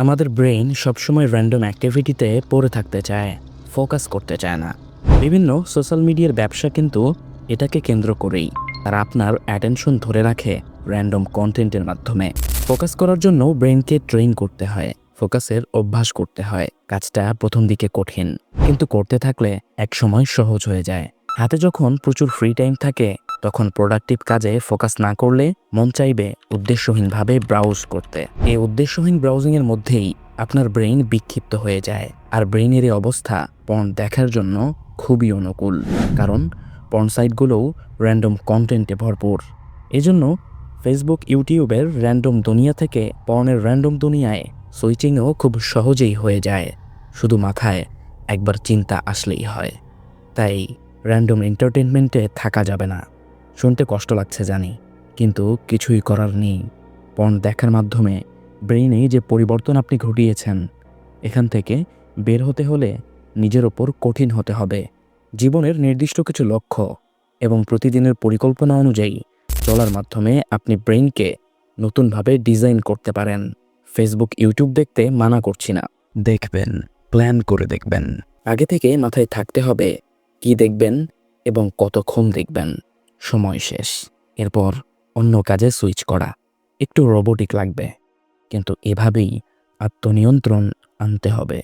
আমাদের ব্রেইন সবসময় র্যান্ডম অ্যাক্টিভিটিতে পড়ে থাকতে চায় ফোকাস করতে চায় না। বিভিন্ন সোশ্যাল মিডিয়ার ব্যবসা কিন্তু এটাকে কেন্দ্র করেই আর আপনার অ্যাটেনশন ধরে রাখে র্যান্ডম কন্টেন্টের মাধ্যমে। ফোকাস করার জন্য ব্রেনকে ট্রেন করতে হয় ফোকাসের অভ্যাস করতে হয়, কাজটা প্রথম দিকে কঠিন। কিন্তু করতে থাকলে একসময় সহজ হয়ে যায়। হাতে যখন প্রচুর ফ্রি টাইম থাকে তখন প্রোডাক্টিভ কাজে ফোকাস না করলে মন চাইবে উদ্দেশ্যহীনভাবে ব্রাউজ করতে। এই উদ্দেশ্যহীন ব্রাউজিংয়ের মধ্যেই আপনার ব্রেইন বিক্ষিপ্ত হয়ে যায়, আর ব্রেইনের এই অবস্থা পর্ন দেখার জন্য খুবই অনুকূল, কারণ পর্ন সাইটগুলোও র্যান্ডম কন্টেন্টে ভরপুর। এজন্য ফেসবুক ইউটিউবের র্যান্ডম দুনিয়া থেকে পর্নের র্যান্ডম দুনিয়ায় সুইচিংও খুব সহজেই হয়ে যায়, শুধু মাথায় একবার চিন্তা আসলেই হয়। তাই র্যান্ডম এন্টারটেনমেন্টে থাকা যাবে না। শুনতে কষ্ট লাগছে জানি কিন্তু কিছুই করার নেই। পর্ন দেখার মাধ্যমে ব্রেইনে যে পরিবর্তন আপনি ঘটিয়েছেন এখান থেকে বের হতে হলে নিজের ওপর কঠিন হতে হবে। জীবনের নির্দিষ্ট কিছু লক্ষ্য এবং প্রতিদিনের পরিকল্পনা অনুযায়ী চলার মাধ্যমে আপনি ব্রেইনকে নতুনভাবে ডিজাইন করতে পারেন। ফেসবুক ইউটিউব দেখতে মানা করছি না। দেখবেন প্ল্যান করে দেখবেন। আগে থেকে মাথায় থাকতে হবে কি দেখবেন এবং কতক্ষণ দেখবেন। সময় শেষ। এরপর অন্য কাজে সুইচ করা। একটু রোবোটিক লাগবে। কিন্তু এভাবেই আত্মনিয়ন্ত্রণ আনতে হবে।